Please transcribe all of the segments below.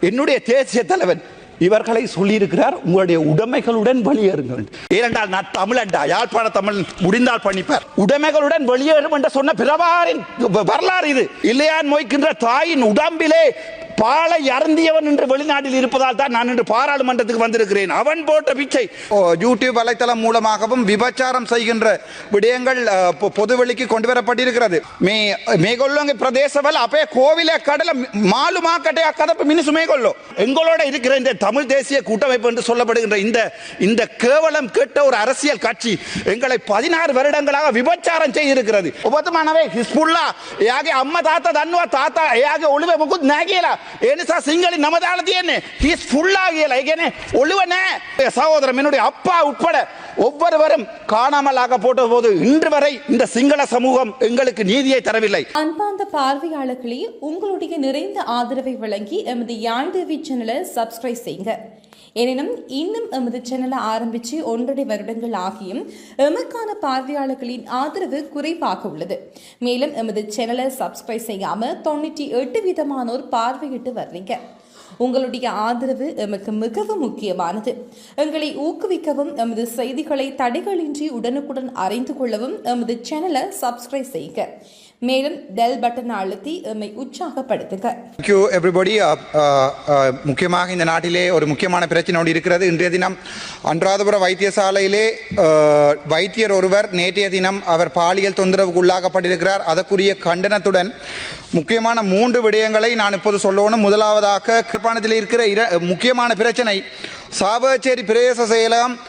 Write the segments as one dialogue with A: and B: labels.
A: என்னுடைய தேசிய தலைவன் இவர்களை சொல்லியிருக்கிறார். உங்களுடைய உடைமைகளுடன் வெளியேறுங்கள். ஏனென்றால் நான் தமிழண்டா யாழ்ப்பாண தமிழ் முடிந்தால் பண்ணிப்பார். உடைமைகளுடன் வெளியேறும் என்று சொன்ன பிரபாரின் வரலாறு இது. இல்லையான் மொய்க்கின்ற தாயின் உடம்பிலே பாலை அருந்தியவன் என்று வெளிநாட்டில் இருப்பதால் தான் நான் இன்று பாராளுமன்றத்துக்கு வந்திருக்கிறேன். அவன் போட்ட பிச்சை.
B: யூடியூப் வலைத்தளம் மூலமாகவும் விபச்சாரம் செய்கின்ற விடயங்கள் பொதுவெளிக்கு கொண்டு வரப்பட்டிருக்கிறது.
A: மே மேகொள்ளோங்க பிரதேசவல் அப்பே கோவில கடல மாலு மாக்கட்டையா கதப்பு மினிசு மேகொள்ளோ எங்களோட இருக்கிற இந்த தமிழ் தேசிய கூட்டமைப்பு என்று சொல்லப்படுகின்ற இந்த இந்த கேவலம் கேட்ட ஒரு அரசியல் கட்சி எங்களை பதினாறு வருடங்களாக விபச்சாரம் செய்திருக்கிறது. ஒவ்வொரு மாணவே ஹிஸ்புல்லா ஏக அம்மா தாத்தா தன்னுவா தாத்தா ஏக ஒளிவை முகுந்த் நாகியலா ඒ නිසා සිංහලින් නම දාලා තියෙන්නේ හිස් ஃபுல்லா කියලා ඒ කියන්නේ ஒழுவ නෑ என் சகோதரம் என்னுடைய அப்பா உட்பட ஒவ்வொருவரும் காணாமல் ஆக போட்ட போது இன்று வரை இந்த சிங்கள சமூகம் எங்களுக்கு நீதியை தரவில்லை
C: அன்பார்ந்த பார்வையாளர்களே உங்களுடைய நிறைந்த ஆதரவை வழங்கி எமது யாழ் டிவி சேனலை சப்ஸ்கிரைப் செய்யுங்க எனினும் இன்னும் எமது சேனலை ஆரம்பித்து ஒன்றரை வருடங்கள் ஆகியும் எமக்கான பார்வையாளர்களின் ஆதரவு குறைவாக உள்ளது. மேலும் எமது சேனலை சப்ஸ்கிரைப் செய்யாம தொண்ணூற்றி எட்டு விதமானோர் பார்வையிட்டு வர்றீங்க உங்களுடைய ஆதரவு எமக்கு மிகவும் முக்கியமானது. எங்களை ஊக்குவிக்கவும் எமது செய்திகளை தடைகளின்றி உடனுக்குடன் அறிந்து கொள்ளவும் எமது சேனலை சப்ஸ்கிரைப் செய்யுங்க. மேலும் பெல் பட்டன் அழுத்தி எம்மை உற்சாகப்படுத்துங்க.
B: தேங்க்யூ எவ்ரிபடி முக்கியமாக இந்த நாட்டிலே ஒரு முக்கியமான பிரச்சனை ஒன்று இருக்கிறது. இன்றைய தினம் அன்றாதபுர வைத்தியசாலையிலே வைத்தியர் ஒருவர் நேற்றைய தினம் அவர் பாலியல் தொந்தரவுக்கு உள்ளாக்கப்பட்டிருக்கிறார். அதற்குரிய கண்டனத்துடன் முக்கியமான மூன்று விடயங்களை நான் இப்போது சொல்லணும். முதலாவதாக கிருப்பாணத்தில் இருக்கிற இர முக்கியமான பிரச்சனை சாவச்சேரி பிரதேச செயலகம்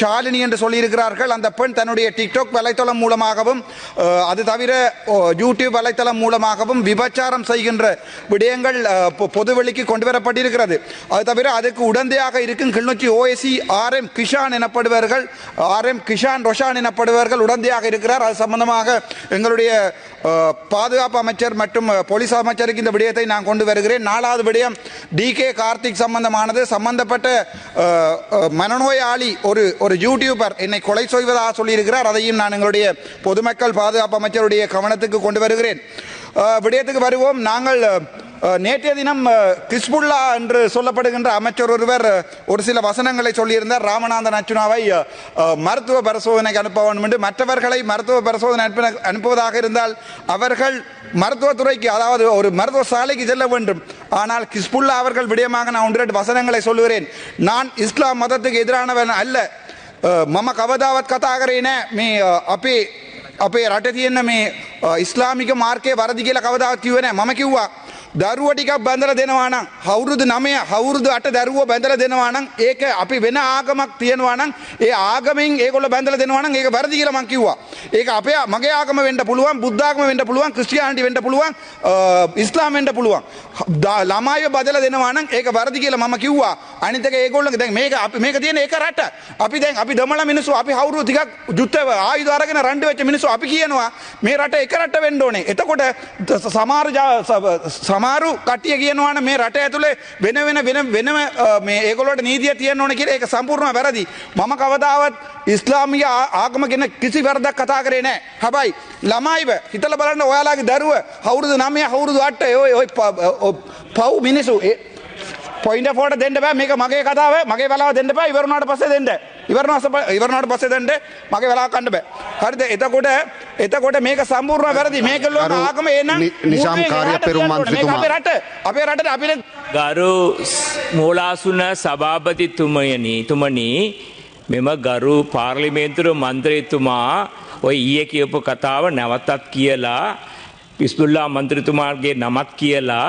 B: ஷாலினி என்று சொல்லியிருக்கிறார்கள். அந்த பெண் தன்னுடைய டிக்டாக் வலைத்தளம் மூலமாகவும் அது தவிர யூடியூப் வலைத்தளம் மூலமாகவும் விபச்சாரம் செய்கின்ற விடயங்கள் பொ- பொதுவெளிக்கு கொண்டு வரப்பட்டிருக்கிறது. அது தவிர அதுக்கு உடந்தையாக இருக்கும் Kilinochchi OSC R M Kishan எனப்படுவர்கள் R M Kishan Roshan எனப்படுவார்கள் உடந்தையாக இருக்கிறார். அது சம்பந்தமாக எங்களுடைய பாதுகாப்பு அமைச்சர் மற்றும் போலீஸ் அமைச்சருக்கு இந்த விடயத்தை நான் கொண்டு வருகிறேன். நாலாவது விடயம் டி கே கார்த்திக் சம்பந்தமானது. சம்பந்தப்பட்ட மனநோயாளி ஒரு ஒரு யூடியூபர் என்னை கொலை செய்வதாக சொல்லியிருக்கிறார். அதையும் நான் எங்களுடைய பொதுமக்கள் பாதுகாப்பு அமைச்சருடைய கவனத்துக்கு கொண்டு வருகிறேன். விடயத்துக்கு வருவோம். நாங்கள் நேற்றைய தினம் அஹ், கிஸ்புல்லா என்று சொல்லப்படுகின்ற அமைச்சர் ஒருவர் அஹ், ஒரு சில வசனங்களை சொல்லியிருந்தார் ராமநாதன் அச்சுனாவை அஹ், அஹ், மருத்துவ பரிசோதனைக்கு அனுப்ப வேண்டும் என்று மற்றவர்களை மருத்துவ பரிசோதனை அனுப்பின அனுப்புவதாக இருந்தால் அவர்கள் மருத்துவத்துறைக்கு அதாவது ஒரு மருத்துவ சாலைக்கு செல்ல வேண்டும் ஆனால் கிஸ்புல்லா அவர்கள் விடயமாக நான் ஒன்று ரெண்டு வசனங்களை சொல்லுகிறேன் நான் இஸ்லாம் மதத்துக்கு எதிரானவன் அல்ல අ, මම කවදාවත් කතා කරේ නෑ මේ අ, අපේ අපේ රට තියෙන මේ අ, ඉස්ලාමික මාර්කය වරදි කියලා කවදාවත් කිව්වේ නෑ මම කිව්වා දරුව ටිකක් බඳලා දෙනවා නම් අවුරුදු 9 අවුරුදු 8 දරුවෝ බඳලා දෙනවා නම් ඒක අපි වෙන ආගමක් තියනවා නම් ඒ ආගමෙන් ඒගොල්ලෝ බඳලා දෙනවා නම් ඒක වැරදි කියලා මම කිව්වා. ඒක අපේ මගේ ආගම වෙන්න පුළුවන්, බුද්ධ ආගම වෙන්න පුළුවන්, ක්‍රිස්තියානිටි වෙන්න පුළුවන්, අ, ඉස්ලාම් වෙන්න පුළුවන්. දා- ළමයිව බදලා දෙනවා නම් ඒක වැරදි කියලා මම කිව්වා. අනිත් එක ඒගොල්ලෝගේ දැන් මේක අපි මේක තියෙන එක රට. අපි දැන් අපි දමල මිනිස්සු අපි අවුරුදු ටිකක් යුද්ධ ආයුධ අරගෙන රණ්ඩු වෙච්ච මිනිස්සු අපි කියනවා මේ රට එක රට වෙන්න ඕනේ. එතකොට ත- සමහර ජා- ස- සමහරු කට්ටිය කියනවා නම් මේ රට ඇතුලේ වෙන වෙන වෙන වෙනම අ, මේ ඒගොල්ලෝට නීතිය තියෙන්න ඕනේ කියලා ඒක සම්පූර්ණව වැරදි. මම කවදාවත් ඉස්ලාමීය ආ- ආගම ගැන කිසි වැරදක් කතා කරේ නැහැ. හැබැයි ළමයිව හිතලා බලන්න ඔයාලගේ දරුව අවුරුදු 9 අවුරුදු 8 ඔය ඔය ප- ඔ- පව් මිනිස්සු. ඒ- පොයින්ට ෆෝට දෙන්න බෑ. මේක මගේ කතාව. මගේ වෙලාව දෙන්න බෑ. ඉවරනාට පස්සේ දෙන්න. ඉවරනාස ඉවරනාට පස්සේ දෙන්න මගේ වෙලාව කන්න බෑ. හරිද? එතකොට එතකොට මේක සම්පූර්ණ වැරදි. මේකල්ලෝ
D: අරු
B: ආගම එනම්
D: නිසාම් කාර්ය පෙරුම් මන්ත්‍රීතුමා.
B: අපේ රට අපේ රටට අපිට
E: ගරු මූලාසුන සභාපතිතුමයනි තුමනි මෙම ගරු පාර්ලිමේන්තුර මන්ත්‍රයතුමා ඔය ඊය කියපු කතාව නැවතත් කියලා පිස්දුල්ලා මන්ත්‍රතුමාගේ නමත් කියලා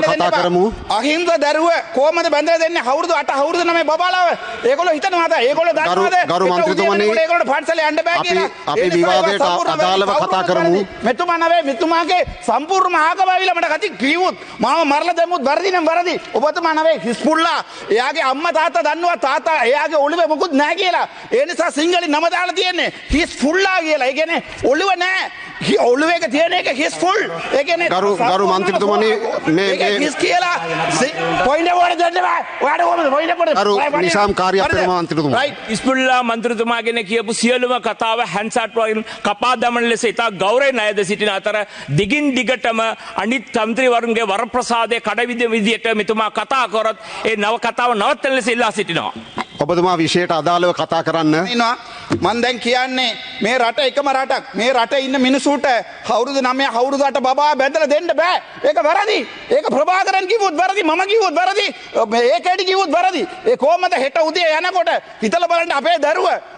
B: බලාගන්න
D: කතා. කරමු.
B: අහිංස දරුව කොහමද බැඳලා දෙන්නේ? අවුරුදු 8 අවුරුදු 9 බබාලාව. ඒගොල්ලෝ හිතනවා අද ඒගොල්ලෝ දන්නවද?
D: ගරු මන්ත්‍රීතුමනි,
B: ඒගොල්ලෝ පන්සලේ යන්න බෑ කියලා.
D: අපි විවාදයට අදාළව. කතා කරමු.
B: මෙතුමා නවේ මෙතුමාගේ සම්පූර්ණ ආගම ඇවිල්ලා මට කති කිව්වොත් මාව මරලා දැම්මුත් වැරදි නම් වැරදි. ඔබතුමා නවේ හිස්පුල්ලා එයාගේ අම්මා තාත්තා දන්නවා තාත්තා එයාගේ ඔළුවේ මොකුත් නැහැ කියලා. ඒ නිසා සිංහලෙන් නම දාලා තියෙන්නේ හිස්පුල්ලා කියලා. ඒ කියන්නේ ඔළුව නැහැ එක තියෙන එක හිස්ෆුල් ඒ කියන්නේ
D: ගරු- ගරු මන්ත්‍රීතුමනි, මේ- මේ-
B: හිස් කියලා පොයින්ට වට දෙන්න බෑ. ඔයාට කොහමද පොයින්ට කොට
D: ගරු නිසාම් කාර්යපෙරම මන්ත්‍රීතුමා.
E: ඉස්පුල්ලා මන්ත්‍රතුමාගෙන කියපු සියලුම කතාව හැන්සට්වයින් කපා දමන ලෙස ඉතා ගෞරයෙන් අයද සිටින අතර දිගින් දිගටම අනිත් තන්ත්‍රීවරුන්ගේ වරප්‍රසාදය කඩවිද විදියට මෙතුමා කතා කොරත් ඒ නව කතාව නවත්තන ලෙස ඉල්ලා සිටිනවා.
D: ඔබතුමා විෂයට අදාළව කතා කරන්න.
B: ඉන්නවා මන් දැන් කියන්නේ මේ රට එකම රටක්. මේ රට ඉන්න මිනිසුන්ට අවුරුදු 9 අවුරුදු 8 බබා බැඳලා දෙන්න බෑ. ඒක වැරදි. ඒක ප්‍රභාකරන් කිව්වොත් වැරදි මම කිව්වොත් වැරදි ඒකෙඩි කිව්වොත් වැරදි. ඒ කොහමද හෙට උදේ යනකොට හිතලා බලන්න අපේ දරුව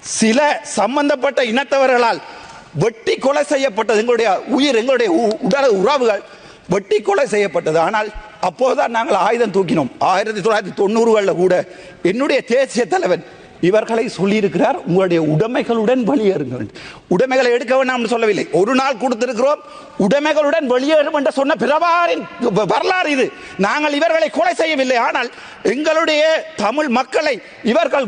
B: சில சம்பந்தப்பட்ட இனத்தவர்களால் வெட்டி கொலை செய்யப்பட்டது எங்களுடைய உயிர் எங்களுடைய உ- உடல் உறவுகள் வெட்டி கொலை செய்யப்பட்டது. ஆனால் அப்போதுதான் நாங்கள் ஆயுதம் தூக்கினோம். ஆயிரத்தி தொள்ளாயிரத்தி தொண்ணூறுகளில் கூட என்னுடைய தேசிய தலைவன் இவர்களை சொல்லியிருக்கிறார் உங்களுடைய உடைமைகளுடன் வெளியேறுங்கள். உடைமைகளை எடுக்க வேண்டாம்னு சொல்லவில்லை. ஒரு நாள் கொடுத்திருக்கிறோம் உடைமைகளுடன் வெளியேறும் என்று சொன்ன பிரபாரின் வரலாறு இது. நாங்கள் இவர்களை கொலை செய்யவில்லை. ஆனால் எங்களுடைய தமிழ் மக்களை இவர்கள்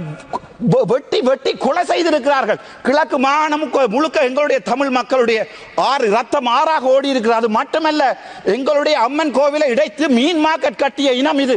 B: வெட்டி வெட்டி கொலை செய்திருக்கிறார்கள். கிழக்கு மாகாணம் முழுக்க எங்களுடைய தமிழ் மக்களுடைய ஆறு ரத்தம் ஆறாக ஓடி இருக்கிறது அது மட்டுமல்ல எங்களுடைய அம்மன் கோவிலை இடைத்து மீன் மார்க்கெட் கட்டிய இனம் இது.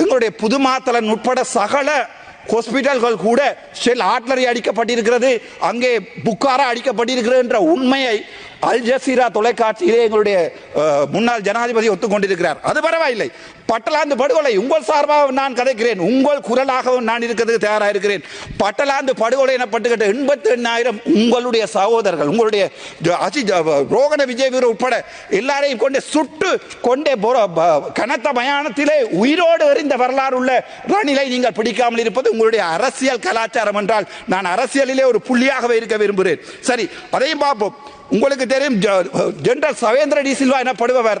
B: எங்களுடைய புதுமாத்தலன் உட்பட சகல ஹாஸ்பிட்டல்கள் கூட ஷெல் ஆட்லரி அடிக்கப்பட்டிருக்கிறது அங்கே புக்காரா அடிக்கப்பட்டிருக்கிறது என்ற உண்மையை அல் ஜசீரா தொலைக்காட்சியிலே எங்களுடைய முன்னாள் ஜனாதிபதி ஒத்துக்கொண்டிருக்கிறார். அது பரவாயில்லை. பட்டலாந்து படுகொலை உங்கள் சார்பாக நான் கதைக்கிறேன். உங்கள் குரலாகவும் நான் இருக்கிறதுக்கு தயாராக இருக்கிறேன். பட்டலாந்து படுகொலை எனப்பட்டுக்கிட்ட எண்பத்தி எண்ணாயிரம் உங்களுடைய சகோதரர்கள் உங்களுடைய ஜ- ரோகண விஜய் வீரர் உட்பட எல்லாரையும் கொண்டு சுட்டு கொண்டே கனத்த மயானத்திலே உயிரோடு எறிந்த வரலாறு உள்ள ரணிலை நீங்கள் பிடிக்காமல் இருப்பது உங்களுடைய அரசியல் கலாச்சாரம் என்றால் நான் அரசியலிலே ஒரு புள்ளியாகவே இருக்க விரும்புகிறேன். சரி அதையும் பார்ப்போம். உங்களுக்கு தெரியும் ஜெனரல் சவேந்திர டி சில்வா எனப்படுபவர்.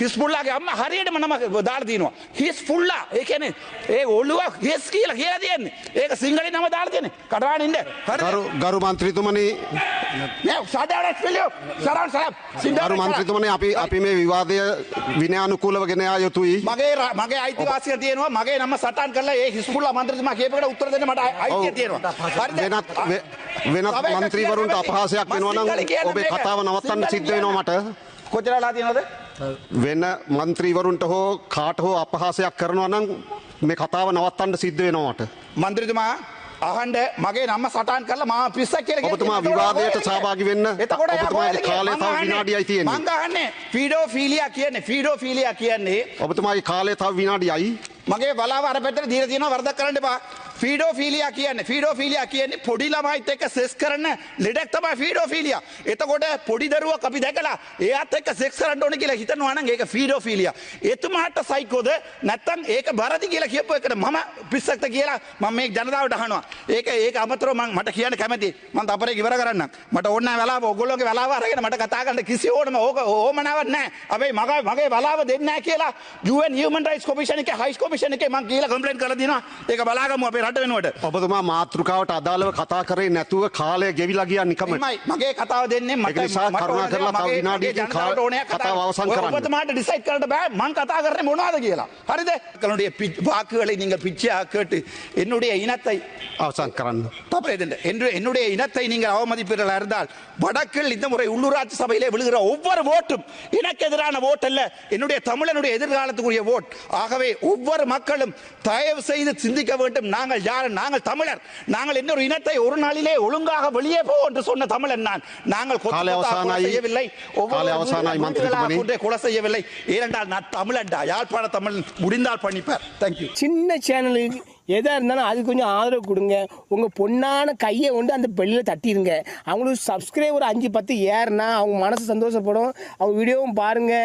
B: හිස්පුල්ලාගේ අම්ම හරියටම නම දාලා තියෙනවා හිස්පුල්ලා ඒ කියන්නේ ඒ ඔළුව හිස් කියලා කියලා තියෙන්නේ. ඒක සිංහලෙන් නම දාලා තියෙන්නේ. කටවාන ඉන්න. හරි.
D: ගරු ගරු මන්ත්‍රීතුමනි
B: නෑ සඩාවට පිළියෝ සරවල් සරම්.
D: ගරු මන්ත්‍රීතුමනි අපි අපි මේ විවාදය විනයානුකූලව ගෙන යා යුතුයි.
B: මගේ මගේ අයිතිවාසිය තියෙනවා. මගේ නම සටන් කරලා ඒ හිස්පුල්ලා මන්ත්‍රීතුමා කියපේකට උත්තර දෙන්න මට අයි- අයිතිය. තියෙනවා. හරිද
D: වෙනත් වෙනත්
B: කියන්න
D: අපහාසයක්. වෙනවා නම් ඔබේ. කතාව නවත්තන්න සිද්ධ වෙනවා මට.
B: කොච්චරලා තියෙනවද
D: වෙන මන්ත්‍රීවරුන්ට හෝ කාට හෝ අපහාසයක් කරනවා නම් මේ කතාව නවත්තන්න සිද්ධ වෙනවාට.
B: මන්ත්‍රතුමා අහන්ඩ මගේ නම්ම සටන් කල මා පිස්ස කියල
D: ඔබතුමා විවාදයට සභාගි වෙන්න
B: එතකොට
D: කාලය තව විනාඩියයි තියෙන
B: මංගහන්නේ ෆීඩෝ ෆිලිය කියන්නේ ෆීඩෝ ෆිලිය කියන්නේ
D: ඔබතුමායි කාලය තව විනාඩියයි.
B: මගේ බලාවර පෙට දීර තියෙන වරදක් කරන්න එපා. ෆීඩෝෆීලියා කියන්නේ ෆීඩෝෆීලියා කියන්නේ පොඩි ළමයිත් එක්ක සෙක්ස් කරන ලෙඩක් තමයි ෆීඩෝෆීලියා. එතකොට පොඩි දරුවක් අපි දැකලා එයාත් එක්ක සෙක්ස් කරන්න ඕනේ කියලා හිතනවා නම් ඒක ෆීඩෝෆීලියා. එතුමාට සයිකෝද නැත්තම් ඒක බරදි කියලා කියපු එකට මම පිස්සක්ද කියලා මම මේ ජනතාවට අහනවා. ඒක ඒක අමතරව මම මට කියන්න කැමතියි. මම තපරේ ඉවර කරන්න. මට ඕන නැහැ වෙලාව ඔයගොල්ලෝගේ වෙලාව අරගෙන මට කතා කරන්න කිසි ඕනම ඕක ඕමනාවක් නැහැ. හැබැයි මගේ මගේ වෙලාව දෙන්නේ නැහැ කියලා UN Human Rights Commission එකේ හයිස් කොමිෂන් එකේ මම කියලා කම්ප්ලේන්ට් කරලා දිනවා. ඒක බලාගමු අපේ රට වෙනුවට.
D: ඔබතුමා මාතෘකාවට අදාළව කතා කරේ නැතුව කාලය ගෙවිලා ගියා නිකමට.
B: එමයි මගේ කතාව දෙන්නේ මට
D: ඒක නිසා
B: මට
D: කරුණා
B: ඕන
D: කරලා
B: දේ
D: තව
B: මගේ-
D: විනාඩියකින්
B: මගේ ජනතාවට ඕනෑ කතා
D: කතාව අවසන්
B: ඔය
D: කරන්න.
B: ඔබතුමාට ඩිසයිඩ් කරන්න බෑ මං කතා කරන්නේ මොනවද කියලා හරිද மக்களுடைய பி- வாக்குகளை நீங்கள் பிச்சையாக கேட்டு என்னுடைய இனத்தை
D: අවසන් කරන්න.
B: தவறு என்று என்னுடைய இனத்தை நீங்கள் அவமதிப்பீர்களா இருந்தால் வடக்கில் இந்த முறை உள்ளூராட்சி சபையிலே விழுகிற ஒவ்வொரு ஓட்டும் எனக்கு எதிரான ஓட் அல்ல என்னுடைய தமிழனுடைய எதிர்காலத்துக்குரிய ஓட் ஆகவே ஒவ்வொரு மக்களும் தயவு செய்து சிந்திக்க வேண்டும் நாங்கள் யார்? நாங்கள் தமிழர். நாங்கள் இன்னொரு இனத்தை ஒரு நாளிலே ஒழுங்காக வெளியே போ என்று சொன்ன தமிழன் நான். நாங்கள் செய்யவில்லை. ஒவ்வொரு கொலை செய்யவில்லை. ஏனென்றால் நான் தமிழன்டா. யாழ்ப்பாண தமிழ் முடிந்தால் பண்ணிப்பார் தேங்க்யூ
F: சின்ன சேனலுக்கு எதாக இருந்தாலும் அது கொஞ்சம் ஆதரவு கொடுங்க. உங்கள் பொண்ணான கையை கொண்டு அந்த பெல்லில் தட்டிடுங்க அவங்களுக்கு சப்ஸ்கிரைபர் அஞ்சு பத்து ஏறுனா அவங்க மனசு சந்தோஷப்படும். அவங்க வீடியோவும் பாருங்கள்